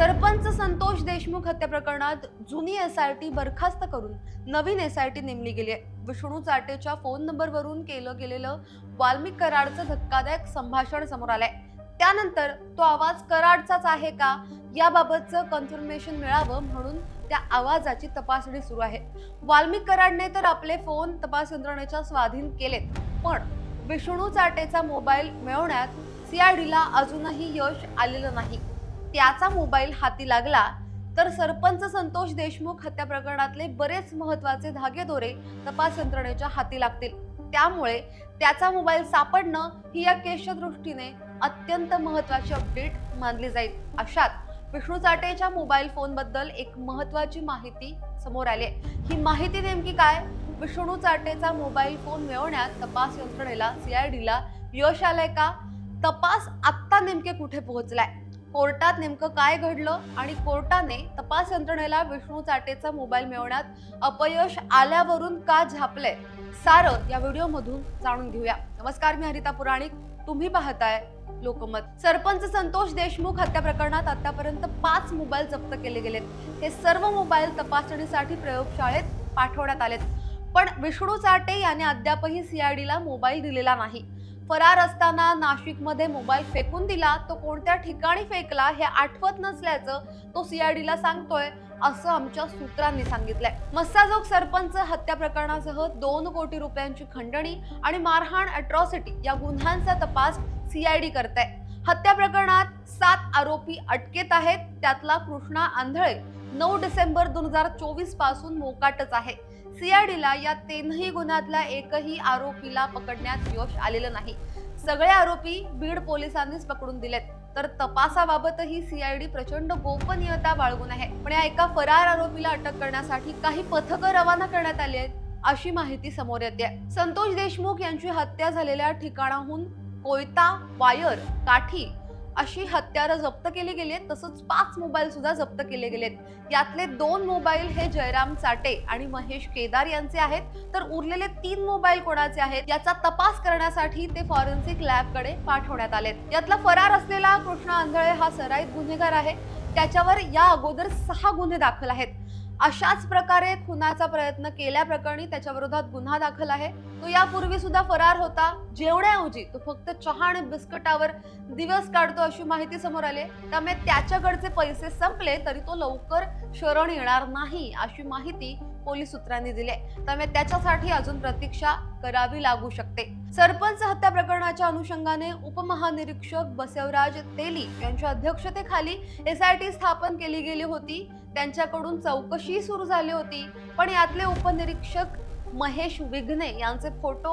सरपंच संतोष देशमुख हत्या प्रकरणात जुनी एसआयटी बरखास्त करून नवीन एसआयटी नेमली गेली आहे. विष्णू चाटेच्या फोन नंबरवरून केलं गेलेलं वाल्मिक कराडचं धक्कादायक संभाषण समोर आलंय. त्यानंतर तो आवाज कराडचाच आहे का? याबाबतचं कन्फर्मेशन मिळावं म्हणून त्या आवाजाची तपासणी सुरू आहे. वाल्मिक कराडने तर आपले फोन तपास यंत्रणेच्या स्वाधीन केलेत. पण विष्णू चाटेचा मोबाईल मिळवण्यात सीआयडीला अजूनही यश आलेलं नाही. त्याचा मोबाईल हाती लागला तर सरपंच संतोष देशमुख हत्या प्रकरणातले बरेच महत्त्वाचे धागेदोरे तपास यंत्रणेच्या हाती लागतील. त्यामुळे त्याचा मोबाईल सापडणं ही या केसच्या दृष्टीने अत्यंत महत्वाची अपडेट मानली जाईल. अशात विष्णू चाटेच्या मोबाईल फोनबद्दल एक महत्वाची माहिती समोर आली आहे. ही माहिती नेमकी काय? विष्णू चाटेचा मोबाईल फोन मिळवण्यात तपास यंत्रणेला सीआयडीला यश आलंय का? तपास आत्ता नेमके कुठे पोहोचलाय? कोर्टात नेमकं काय घडलं आणि कोर्टाने तपास यंत्रणेला विष्णू चाटेचा मोबाईल मिळवण्यात अपयश आल्यावरून का झापलंय? सारं या व्हिडिओमधून जाणून घेऊया. नमस्कार मी हरिता पुराणिक. तुम्ही पाहताय लोकमत. सरपंच संतोष देशमुख हत्या प्रकरणात आतापर्यंत पाच मोबाईल जप्त केले गेलेत. हे सर्व मोबाईल तपासणीसाठी प्रयोगशाळेत पाठवण्यात आलेत. पण विष्णू चाटे याने अद्यापही सीआयडीला मोबाईल दिलेला नाही. फरार असताना नाशिकमध्ये मोबाईल फेकून दिला तो कोणत्या ठिकाणी फेकला हे आठवत नसल्याचं तो सीआयडीला सांगतोय असं आमच्या सूत्रांनी सांगितलंय. मस्साजोग सरपंच हत्या प्रकरणासह दोन कोटी रुपयांची खंडणी आणि मारहाण अट्रॉसिटी या गुन्ह्यांचा तपास सीआयडी करते हत्या प्रकरणात सात आरोपी अटकेत आहेत त्यातला कृष्णा आंधळे नऊ डिसेंबर दोन हजार चोवीसपासून मोकाटच आहे. सीआयडीला या तीनही गुन्ह्यातल्या एकही आरोपीला पकडण्यात यश आलेलं नाही. सगळे आरोपी बीड पोलिसांनीच पकडून दिलेत. तर तपासाबाबतही सीआयडी प्रचंड गोपनीयता बाळगून आहे. पण या एका फरार आरोपीला अटक करण्यासाठी काही पथकं रवाना करण्यात आली आहेत अशी माहिती समोर येते. संतोष देशमुख यांची हत्या झालेल्या ठिकाणाहून कोयता वायर काठी अशी हत्यारं जप्त केली गेली आहेत. तसंच पाच मोबाईल सुद्धा जप्त केले गेलेत यातले दोन मोबाईल हे जयराम चाटे आणि महेश केदार यांचे आहेत. तर उरलेले तीन मोबाईल कोणाचे आहेत? याचा तपास करण्यासाठी ते फॉरेन्सिक लॅबकडे पाठवण्यात आलेत. यातला फरार असलेला कृष्णा आंधळे हा सराईत गुन्हेगार आहे. त्याच्यावर या अगोदर सहा गुन्हे दाखल आहेत. अशाच प्रकारे खुनाचा प्रयत्न केल्याप्रकरणी त्याच्या विरोधात गुन्हा दाखल आहे. तो यापूर्वी सुद्धा फरार होता. जेवण्याऐवजी तो फक्त चहा आणि बिस्कटावर दिवस काढतो अशी माहिती समोर आली त्यामुळे त्याच्याकडचे पैसे संपले तरी तो लवकर शरण येणार नाही अशी माहिती पोलीस सूत्रांनी दिले. त्यामुळे त्याच्यासाठी अजून प्रतीक्षा करावी लागू शकते. सरपंच हत्या प्रकरणाच्या अनुषंगाने उपमहानिरीक्षक बसवराज तेली यांच्या अध्यक्षतेखाली एसआयटी स्थापन केली गेली होती. त्यांच्याकडून चौकशी सुरू झाली होती. पण यातले उपनिरीक्षक महेश विघ्ने यांचे फोटो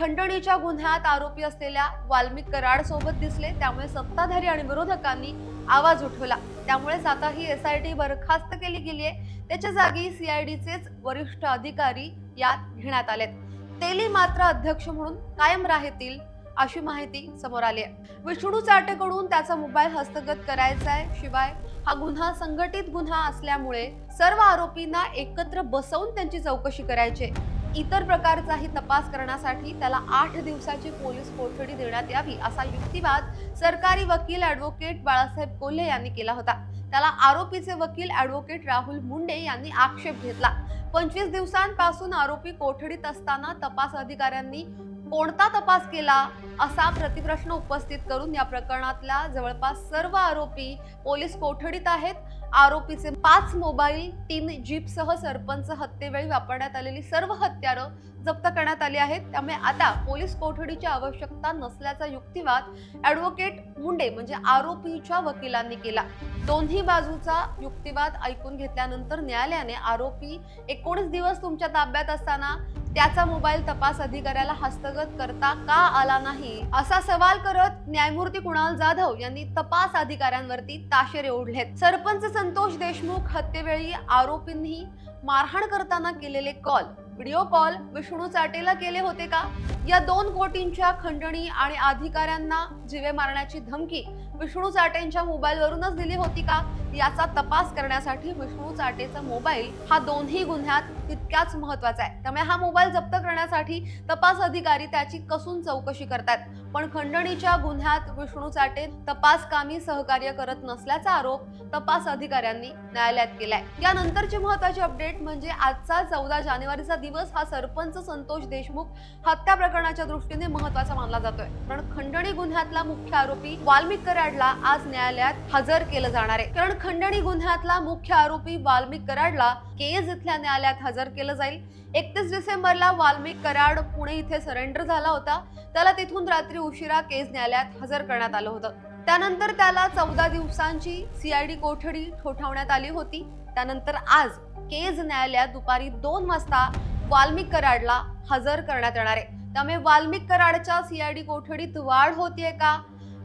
खंडणीच्या गुन्ह्यात आरोपी असलेल्या वाल्मिक कराड सोबत दिसले. त्यामुळे सत्ताधारी आणि विरोधकांनी आवाज उठवला. त्यामुळेच आता ही एस आय टी बरखास्त केली गेली आहे. त्याच्या जागी सीआयडीचेच वरिष्ठ अधिकारी यात घेण्यात आलेत. तेली मात्र अध्यक्ष म्हणून कायम राहतील अशी माहिती समोर आली आहे. विष्णू चाटेकडून त्याचा मोबाईल हस्तगत करायचा आहे. शिवाय हा गुन्हा संघटित गुन्हा असल्यामुळे सर्व आरोपींना एकत्र बसवून त्यांची चौकशी करायची आहे. इतर प्रकारचाही तपास करण्यासाठी त्याला आठ दिवसाची पोलीस कोठडी देण्यात यावी असा युक्तिवाद सरकारी वकील ॲडव्होकेट बाळासाहेब कोल्हे यांनी केला होता. त्याला आरोपीचे वकील ॲडव्होकेट राहुल मुंडे यांनी आक्षेप घेतला. पंचवीस दिवसांपासून आरोपी कोठडीत असताना तपास अधिकाऱ्यांनी कोणता तपास केला असा प्रतिप्रश्न उपस्थित करून या प्रकरणातल्या जवळपास सर्व आरोपी पोलीस कोठडीत आहेत. आरोपीचे पाच मोबाईल तीन जीपसह सरपंच हत्येवेळी वापरण्यात आलेली सर्व हत्यारं जप्त करण्यात आली आहेत. त्यामुळे आता पोलीस कोठडीची आवश्यकता नसल्याचा युक्तिवाद ॲडव्होकेट मुंडे म्हणजे आरोपीच्या वकिलांनी केला. दोन्ही बाजूचा युक्तिवाद ऐकून घेतल्यानंतर न्यायालयाने आरोपी एकोणीस दिवस तुमच्या ताब्यात असताना त्याचा मोबाईल तपास अधिकाऱ्याला हस्तगत करता का आला नाही? असा सवाल करत न्यायमूर्ती कुणाल जाधव यांनी तपास अधिकाऱ्यांवरती ताशेरे ओढलेत. सरपंच संतोष देशमुख हत्येवेळी आरोपींनी मारहाण करताना केलेले कॉल. व्हिडिओ कॉल विष्णू चाटेला केले होते का? या दोन कोटींच्या खंडणी आणि अधिकाऱ्यांना जिवे मारण्याची धमकी विष्णू चाटेंच्या मोबाईलवरूनच दिली होती का? याचा तपास करण्यासाठी विष्णू चाटेचा मोबाईल हा दोन्ही गुन्ह्यात तितक्याच महत्त्वाचा आहे. त्यामुळे हा मोबाईल जप्त करण्यासाठी तपास अधिकारी त्याची कसून चौकशी करतात. पण खंडणीच्या गुन्ह्यात विष्णू चाटे तपास कामी सहकार्य करत नसल्याचा आरोप तपास अधिकाऱ्यांनी न्यायालयात केलाय. यानंतरची महत्वाची अपडेट म्हणजे आजचा चौदा जानेवारीचा दिवस हा सरपंच संतोष देशमुख हत्या प्रकरणाच्या दृष्टीने महत्त्वाचा मानला जातोय. कारण खंडणी गुन्ह्यातला मुख्य आरोपी वाल्मिक कराडला आज न्यायालयात हजर केलं जाणार आहे. कारण खंडणी गुन्ह्यातला मुख्य आरोपी वाल्मिक कराडला केज इथल्या न्यायालयात हजर केलं जाईल. एकतीस डिसेंबरला वाल्मिक कराड पुणे इथे सरेंडर झाला होता. त्याला तिथून रात्री उशिरा केज न्यायालयात हजर करण्यात आलं होतं. त्यानंतर त्याला चौदा दिवसांची सीआयडी कोठडी ठोठावण्यात आली होती. त्यानंतर आज केज न्यायालयात दुपारी दोन वाजता वाल्मिक कराडला हजर करण्यात येणार आहे. त्यामुळे वाल्मिक कराडच्या सीआयडी कोठडीत वाढ होतीये का?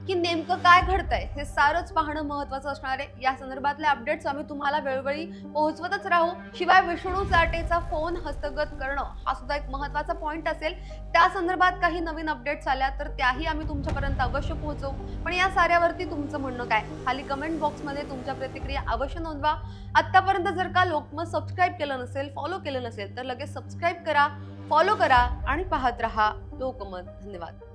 की नेमकं काय घडतंय? हे सारंच पाहणं महत्वाचं असणार आहे. या संदर्भातले अपडेट्स आम्ही तुम्हाला वेळोवेळी पोहोचवतच राहू. शिवाय विष्णू चाटेचा फोन हस्तगत करणं हा सुद्धा एक महत्त्वाचा पॉईंट असेल. त्या संदर्भात काही नवीन अपडेट्स आल्या तर त्याही आम्ही तुमच्यापर्यंत अवश्य पोहोचवू. पण या साऱ्यावरती तुमचं म्हणणं काय? खाली कमेंट बॉक्समध्ये तुमच्या प्रतिक्रिया अवश्य नोंदवा. आत्तापर्यंत जर का लोकमत सबस्क्राईब केलं नसेल फॉलो केलं नसेल तर लगेच सबस्क्राईब करा फॉलो करा आणि पाहत रहा. लोकमत. धन्यवाद.